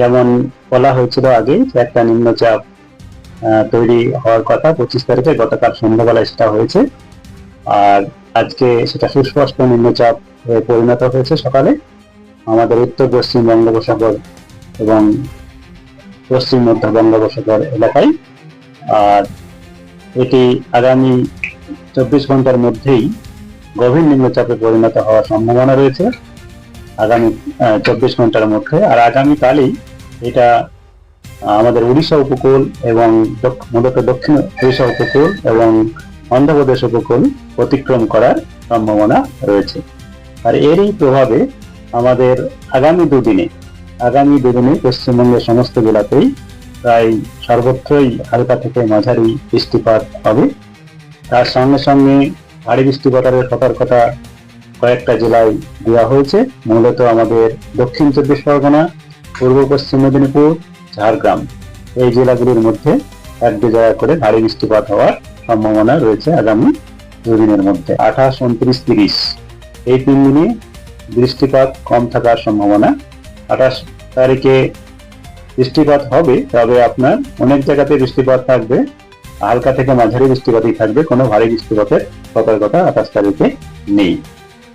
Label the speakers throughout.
Speaker 1: যেমন বলা হয়েছিল আগে যে একটা নিম্নচাপ তৈরি হওয়ার কথা পঁচিশ তারিখে, গতকাল সন্ধ্যাবেলায় সেটা হয়েছে। আর আজকে সেটা সুস্পষ্ট নিম্নচাপ হয়ে পরিণত হয়েছে সকালে। আমাদের উত্তর পশ্চিম বঙ্গোপসাগর এবং পশ্চিম মধ্য বঙ্গোপসাগর এলাকায়। আর এটি আগামী চব্বিশ ঘণ্টার মধ্যেই গভীর নিম্নচাপে পরিণত হওয়ার সম্ভাবনা রয়েছে। আগামী চব্বিশ ঘণ্টার মধ্যে। আর আগামীকালই এটা আমাদের উড়িষ্যা উপকূল এবং মূলত দক্ষিণ উড়িষ্যা উপকূল এবং অন্ধ্রপ্রদেশ উপকূল অতিক্রম করার সম্ভাবনা রয়েছে। আর এরই প্রভাবে আমাদের আগামী দুদিনে আগামী দুদিনে পশ্চিমবঙ্গের সমস্ত জেলাতেই প্রায় সর্বত্রই হালকা থেকে মাঝারি বৃষ্টিপাত হবে। তার সঙ্গে সঙ্গে ভারী বৃষ্টিপাতের সতর্কতা কয়েকটা জেলায় দেওয়া হয়েছে। মূলত আমাদের দক্ষিণ চব্বিশ পরগনা, পূর্ব পশ্চিম মেদিনীপুর, ঝাড়গ্রাম। এই জেলাগুলির মধ্যে এক দু জায়গা করে ভারী বৃষ্টিপাত হওয়ার সম্ভাবনা রয়েছে আগামী দুদিনের মধ্যে, আঠাশ, উনত্রিশ, তিরিশ। এই তিন দিনে বৃষ্টিপাত কম থাকার সম্ভাবনা। আঠাশ তারিখে বৃষ্টিপাত হবে, তবে আপনার অনেক জায়গাতে বৃষ্টিপাত থাকবে, হালকা থেকে মাঝারি বৃষ্টিপাতই থাকবে, কোনো ভারী বৃষ্টিপাতের সতর্কতা আঠাশ তারিখে নেই।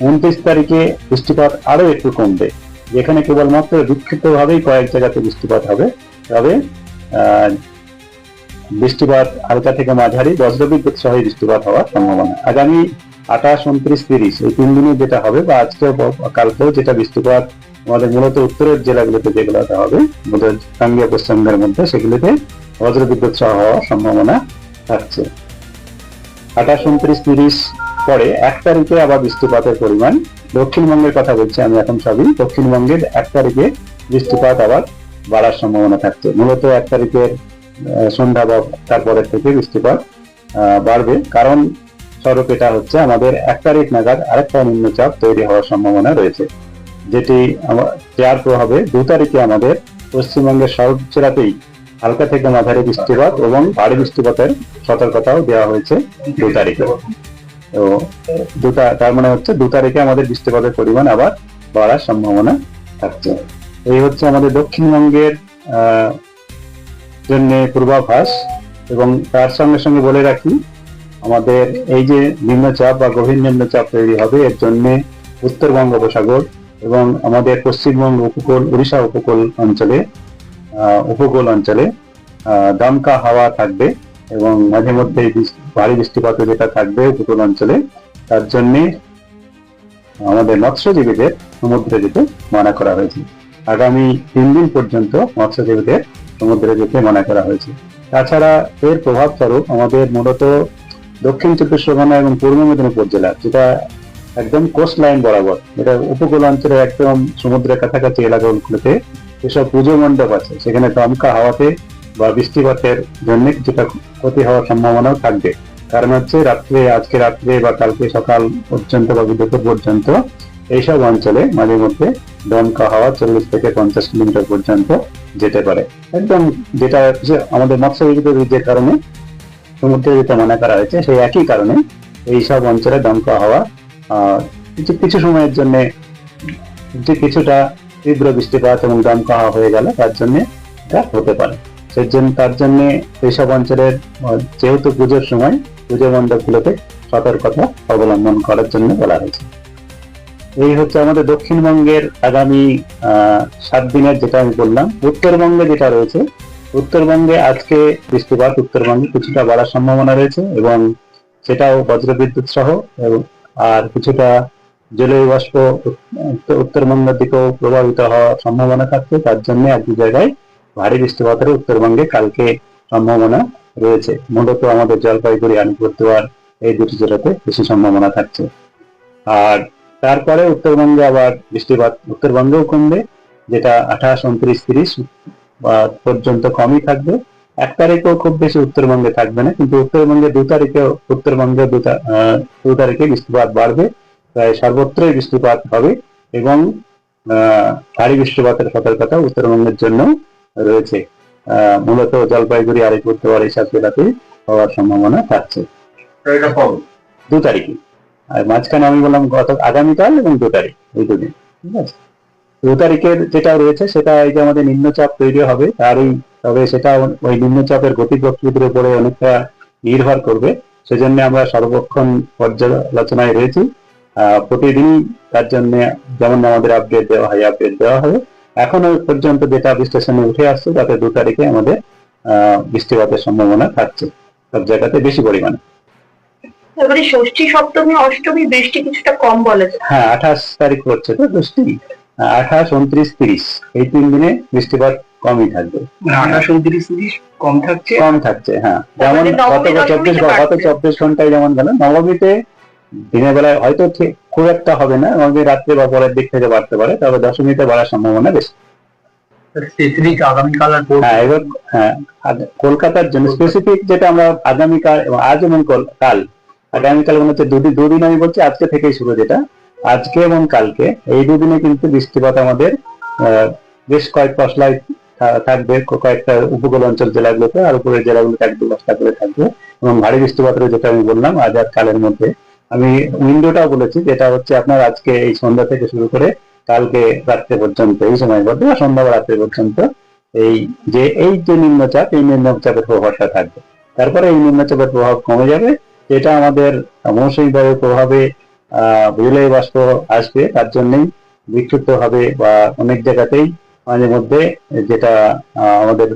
Speaker 1: উনত্রিশ তারিখে বৃষ্টিপাত আরও একটু কমবে। যেখানে কেবলমাত্র বিক্ষিপ্ত ভাবেই কয়েক জায়গাতে বৃষ্টিপাত হবে। তবে বৃষ্টিপাত হালকা থেকে মাঝারি, বজ্রবিদ্যুৎ সহ বৃষ্টিপাত হওয়ার সম্ভাবনা। আগামী আঠাশ, উনত্রিশ, তিরিশ, এই তিন দিনে যেটা হবে বা আজকেও কালকেও যেটা বৃষ্টিপাত আমাদের মূলত উত্তরের জেলাগুলোতে যেগুলোতে হবে, আমাদের গাঙ্গীয় পশ্চিমবঙ্গের মধ্যে সেগুলিতে বজ্রবিদ্যুৎ সহ হওয়ার সম্ভাবনা থাকছে। আঠাশ, উনত্রিশ, তিরিশ পরে এক তারিখে আবার বৃষ্টিপাতের পরিমাণ। দক্ষিণবঙ্গের কথা বলছি আমি এখন সবই। দক্ষিণবঙ্গের এক তারিখে বৃষ্টিপাত আবার বাড়ার সম্ভাবনা থাকছে। মূলত এক তারিখের সন্ধ্যা বা তারপরের থেকে বৃষ্টিপাত বাড়বে। কারণ স্বরূপ এটা হচ্ছে আমাদের এক তারিখ নাগাদ আরেকটা নিম্নচাপ তৈরি হওয়ার সম্ভাবনা রয়েছে, যেটি যার প্রভাবে দু তারিখে আমাদের পশ্চিমবঙ্গের সব জেলাতেই হালকা থেকে মাঝারি বৃষ্টিপাত এবং ভারী বৃষ্টিপাতের সতর্কতাও দেওয়া হয়েছে দু তারিখে। তো দুটা, তার মানে হচ্ছে দু তারিখে আমাদের বৃষ্টিপাতের পরিমাণ আবার বাড়ার সম্ভাবনা থাকছে। এই হচ্ছে আমাদের দক্ষিণবঙ্গের জন্য পূর্বাভাস এবং তার সঙ্গে সঙ্গে বলে রাখি, আমাদের এই যে নিম্নচাপ বা গভীর নিম্নচাপ তৈরি হবে, এর জন্য উত্তর বঙ্গোপসাগর এবং আমাদের পশ্চিমবঙ্গ উপকূল, উড়িষ্যা উপকূল অঞ্চলে উপকূল অঞ্চলে দমকা হাওয়া থাকবে। এবং মাঝে মধ্যে ভারী বৃষ্টিপাত যেটা থাকবে উপকূল অঞ্চলে, তার জন্য আমাদের মৎস্যজীবীদের সমুদ্রে যেতে মানা করা হয়েছে। আগামী তিন দিন পর্যন্ত মৎস্যজীবীদের সমুদ্রে যেতে মানা করা হয়েছে। তাছাড়া এর প্রভাব স্বরূপ আমাদের মূলত দক্ষিণ চব্বিশ পরগনা এবং পূর্ব মেদিনীপুর জেলা, যেটা একদম কোস্ট লাইন বরাবর এটা উপকূল অঞ্চলে একদম সমুদ্রের কাছাকাছি এলাকাগুলোতে যেসব পুজো মণ্ডপ আছে। সেখানে দমকা হাওয়াতে বা বৃষ্টিপাতের জন্য কিছুটা ক্ষতি হওয়ার সম্ভাবনাও থাকবে। কারণ হচ্ছে রাত্রে, আজকে রাত্রে বা কালকে সকাল পর্যন্ত বা দুপুর পর্যন্ত এইসব অঞ্চলে মাঝে মধ্যে দমকা হাওয়া চল্লিশ থেকে পঞ্চাশ কিলোমিটার পর্যন্ত যেতে পারে। একদম যেটা যে আমাদের মৎস্যজীবীদের যে কারণে সমুদ্রে যেতে মনে করা হয়েছে, সেই একই কারণে এইসব অঞ্চলে দমকা হাওয়া কিছু কিছু সময়ের জন্য যে কিছুটা তীব্র বৃষ্টিপাত এবং দমকা হাওয়া হয়ে গেল, তার জন্য এটা হতে পারে। তার জন্য এইসব অঞ্চলের যেহেতু পুজোর সময়, পুজো মণ্ডপগুলোতে সতর্কতা অবলম্বন করার জন্য বলা হয়েছে। এই হচ্ছে আমাদের দক্ষিণবঙ্গের আগামী সাত দিনের যেটা আমি বললাম, উত্তরবঙ্গে যেটা রয়েছে, উত্তরবঙ্গে আজকে বৃষ্টিপাত, উত্তরবঙ্গে কিছুটা বাড়ার সম্ভাবনা রয়েছে এবং সেটাও বজ্রবিদ্যুৎ সহ, এবং আর কিছুটা জলীয় বাষ্প উত্তরবঙ্গের দিকেও প্রভাবিত হওয়ার সম্ভাবনা থাকছে, তার জন্য এক জায়গায় ভারী বৃষ্টিপাতের উত্তরবঙ্গে কালকে সম্ভাবনা রয়েছে। মূলত আমাদের জলপাইগুড়ি আলিপুরদুয়ার এই দুটি জেলাতে বেশি সম্ভাবনা থাকছে। আর তারপরে উত্তরবঙ্গে আবার বৃষ্টিপাত, উত্তরবঙ্গেও কমবে, যেটা আঠাশ, উনত্রিশ, তিরিশ পর্যন্ত কমই থাকবে। এক তারিখেও খুব বেশি উত্তরবঙ্গে থাকবে না, কিন্তু উত্তরবঙ্গে দু তারিখে উত্তরবঙ্গে দু তারিখে বৃষ্টিপাত বাড়বে, প্রায় সর্বত্রই বৃষ্টিপাত হবে এবং ভারী বৃষ্টিপাতের সতর্কতা উত্তরবঙ্গের জন্য রয়েছে। মূলত জলপাইগুড়ি আলিপুরদুয়ার এইসব জেলাতে হওয়ার সম্ভাবনা থাকছে। দু তারিখে। আর মাঝখানে আমি বললাম গত আগামীকাল এবং দু তারিখ এই দুদিন ঠিক আছে? দু তারিখের যেটা রয়েছে সেটা এই যে আমাদের নিম্নচাপ তৈরি হবে তারই তবে সেটা ওই নিম্নচাপের গতি প্রকৃতির উপরে অনেকটা নির্ভর করবে। সেজন্য আমরা সর্বক্ষণ পর্যালোচনায় রয়েছি। আহ, প্রতিদিনই তার জন্য যেমন আমাদের আপডেট দেওয়া হয় আপডেট দেওয়া হবে। এখনও পর্যন্ত যেটা বিশ্লেষণে উঠে আসছে তাতে দু তারিখে আমাদের আহ, বৃষ্টিপাতের সম্ভাবনা থাকছে। সব জায়গাতে বেশি পরিমাণে।
Speaker 2: এবারে ষষ্ঠী সপ্তমী অষ্টমী বৃষ্টি কিছুটা কম বলা যায়।
Speaker 1: হ্যাঁ আঠাশ তারিখ পড়ছে তো বৃষ্টি আঠাশ উনত্রিশ তিরিশ। এই তিন দিনে বৃষ্টিপাত কমই থাকবে।
Speaker 3: আঠাশ উনত্রিশ তিরিশ কম থাকছে।
Speaker 1: কম থাকছে হ্যাঁ। যেমন গত চব্বিশ গত চব্বিশ ঘন্টায় যেমন গেল নবমীতে দিনের বেলায় হয়তো খুব একটা হবে না নবমী রাত্রে বা পরের দিক থেকে বাড়তে পারে তবে দশমীতে বাড়ার সম্ভাবনা বেশি। হ্যাঁ হ্যাঁ কলকাতার জন্য স্পেসিফিক যেটা আমরা আগামীকাল এবং আজ এবং কাল আগামীকাল মনে হচ্ছে দুদিন দুদিন আমি বলছি আজকে থেকেই শুরু যেটা। আজকে এবং কালকে এই দুদিনে কিন্তু বৃষ্টিপাত আমাদের আহ, বেশ কয়েক পশলায় থাকবে কয়েকটা উপকূল অঞ্চল জেলাগুলোতে আর উপরের জেলাগুলোতে এক দু বস্তা করে থাকবে। এবং ভারী বৃষ্টিপাতের যেটা আমি বললাম আজ আর কালের মধ্যে আমি উইন্ডোটাও বলেছি, যেটা হচ্ছে আপনার আজকে এই সন্ধ্যা থেকে শুরু করে কালকে রাত্রে পর্যন্ত, এই সময় মধ্যে বা সন্ধ্যা রাত্রে পর্যন্ত এই যে এই যে নিম্নচাপ এই নিম্নচাপের প্রভাবটা থাকবে। তারপরে এই নিম্নচাপের প্রভাব কমে যাবে এটা আমাদের মৌসুমী বায়ুর প্রভাবে বিজয় বাষ্প আসবে, তার জন্যই বিক্ষিপ্ত হবে বা অনেক জায়গাতেই মাঝে মধ্যে যেটা আমাদের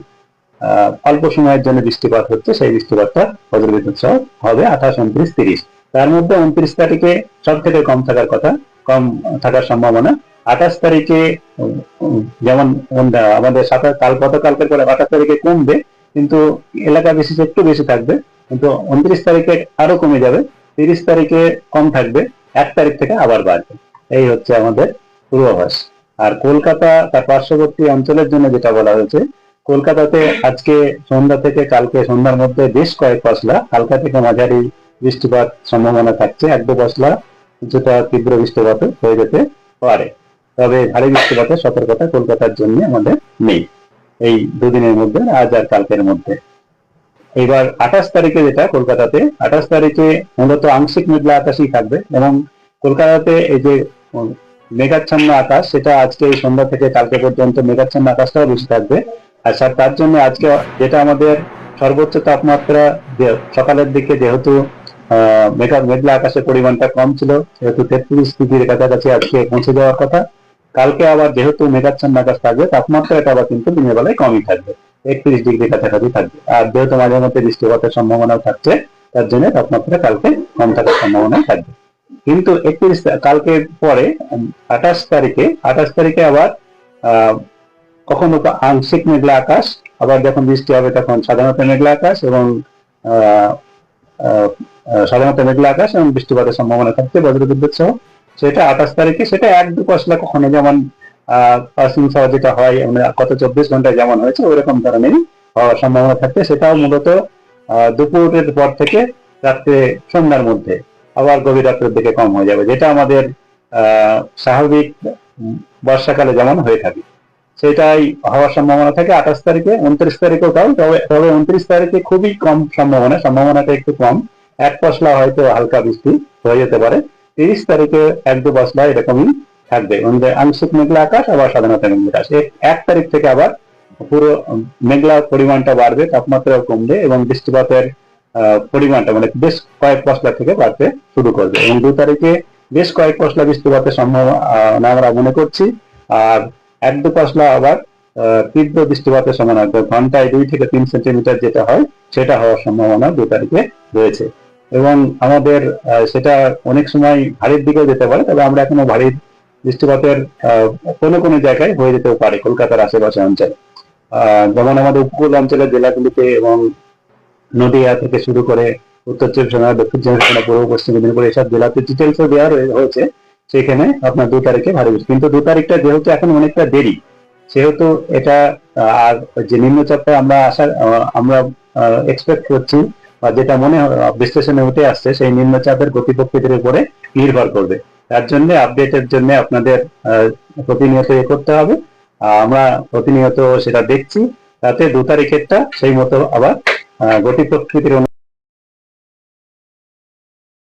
Speaker 1: অল্প সময়ের জন্য বৃষ্টিপাত হচ্ছে, সেই বৃষ্টিপাতটা বজ্রবিদ্যুৎ সহ হবে আঠাশ, উনত্রিশ, তিরিশ। তার মধ্যে উনত্রিশ তারিখে সব থেকে কম থাকার কথা, কম থাকার সম্ভাবনা। আঠাশ তারিখে, যেমন আমাদের সাতাশ, কাল গতকালকের পরে আঠাশ তারিখে কমবে, কিন্তু এলাকা বিশেষ একটু বেশি থাকবে, কিন্তু উনত্রিশ তারিখে আরও কমে যাবে, তিরিশ তারিখে কম থাকবে, এক তারিখ থেকে আবার বাড়বে। এই হচ্ছে আমাদের পূর্বাভাস। আর কলকাতা, তার পার্শ্ববর্তী অঞ্চলের জন্য যেটা বলা হয়েছে, কলকাতাতে আজকে সন্ধ্যা থেকে কালকে সন্ধ্যার মধ্যে বেশ কয়েক পশলা হালকা থেকে মাঝারি বৃষ্টিপাত সম্ভাবনা থাকছে, এক দু পশলা কিছুটা তীব্র বৃষ্টিপাত হয়ে যেতে পারে। তবে ভারী বৃষ্টিপাতের সতর্কতা কলকাতার জন্য আমাদের নেই। এই দুদিনের মধ্যে, আজ আর কালকের মধ্যে। এবার আঠাশ তারিখে যেটা, কলকাতাতে, আঠাশ তারিখে মূলত আংশিক মেঘলা আকাশই থাকবে এবং কলকাতাতে এই যে মেঘাচ্ছন্ন আকাশ, সেটা আজকে এই সন্ধ্যা থেকে কালকে পর্যন্ত মেঘাচ্ছন্ন আকাশটাও বেশি থাকবে। আর স্যার তার জন্য আজকে যেটা আমাদের সর্বোচ্চ তাপমাত্রা সকালের দিকে যেহেতু মেঘা মেঘলা আকাশের পরিমাণটা কম ছিল, যেহেতু তেত্রিশ ডিগ্রির কাছাকাছি আজকে পৌঁছে যাওয়ার কথা। কালকে আবার যেহেতু মেঘাচ্ছন্ন আকাশ থাকবে তাপমাত্রাটা আবার কিন্তু দিনের বেলায় কমই থাকবে, একত্রিশ ডিগ্রি কাছাকাছি থাকবে। আর যেহেতু মাঝে মধ্যে বৃষ্টিপাতের সম্ভাবনাও থাকছে, তার জন্য তাপমাত্রা কালকে কম থাকার সম্ভাবনা থাকবে। কিন্তু একত্রিশ কালকে পরে, আঠাশ তারিখে আঠাশ তারিখে আবার কখনো আংশিক মেঘলা আকাশ, আবার যখন বৃষ্টি হবে তখন সাধারণত মেঘলা আকাশ এবং সাধারণত মেঘলা আকাশ এবং বৃষ্টিপাতের সম্ভাবনা থাকছে বজ্রবিদ্যুৎ সহ। সেটা আঠাশ তারিখে, সেটা এক দু পশলা কখনো যেমন, আহ যেটা হয় মানে গত চব্বিশ ঘন্টায় যেমন হয়েছে, ওইরকম ধরনেরই হওয়ার সম্ভাবনা থাকছে সেটাও মূলত দুপুরের পর থেকে রাত্রে সন্ধ্যার মধ্যে, আবার গভীর রাত্রের দিকে কম হয়ে যাবে, যেটা আমাদের স্বাভাবিক বর্ষাকালে যেমন হয়ে থাকে। সেটাই হওয়ার সম্ভাবনা থাকে আঠাশ তারিখে, উনত্রিশ তারিখেও তাও তবে তবে উনত্রিশ তারিখে খুবই কম সম্ভাবনা, সম্ভাবনাটা একটু কম। এক পশলা হয়তো হালকা বৃষ্টি হয়ে যেতে পারে। তিরিশ তারিখে এক দু পশলা এরকমই থাকবে। আমাদের আংশিক মেঘলা আকাশ, আবার সাধারণত মেঘলা আকাশ। এক- তারিখ থেকে আবার পুরো মেঘলা পরিমাণটা বাড়বে, তাপমাত্রাও কমবে এবং বৃষ্টিপাতের পরিমাণটা মানে বেশ কয়েক পশলা থেকে বাড়তে শুরু করবে। এবং দু তারিখে বেশ কয়েক পশলা বৃষ্টিপাতের সম্ভাবনা আমরা মনে করছি। আর এক দু পশলা আবার তীব্র বৃষ্টিপাতের সম্ভাবনা, ঘন্টায় দুই থেকে তিন সেন্টিমিটার যেটা হয়, সেটা হওয়ার সম্ভাবনা দু তারিখে রয়েছে। এবং আমাদের সেটা অনেক সময় ভারীর দিকেও যেতে পারে তবে আমরা এখনও ভারীর বৃষ্টিপাতের কোনো কোনো জায়গায় হয়ে যেতেও পারে কলকাতার আশেপাশে অঞ্চলে। যেমন আমাদের উপকূল অঞ্চলের জেলাগুলিতে এবং নদিয়া থেকে শুরু করে উত্তর চব্বিশ পরগনা দক্ষিণ চব্বিশ পরগনা পূর্ব পশ্চিম মেদিনীপুর এসব জেলাতে ডিটেলসও দেওয়া হয়েছে। সেখানে আপনার দু তারিখে ভারী বৃষ্টি। কিন্তু দু তারিখটা যেহেতু এখন অনেকটা দেরি সেহেতু এটা আর যে নিম্নচাপটা আমরা আহ, আমরা এক্সপেক্ট করছি যেটা মনে বিশ্লেষণে উঠে আসছে, সেই নিম্নচাপের চাপের প্রকৃতির উপরে নির্ভর করবে। তার জন্য আপডেটের জন্য আপনাদের প্রতিনিয়ত এ করতে হবে। আমরা প্রতিনিয়ত সেটা দেখছি। তাতে দু তারিখেরটা সেই মতো আবার গতি প্রকৃতির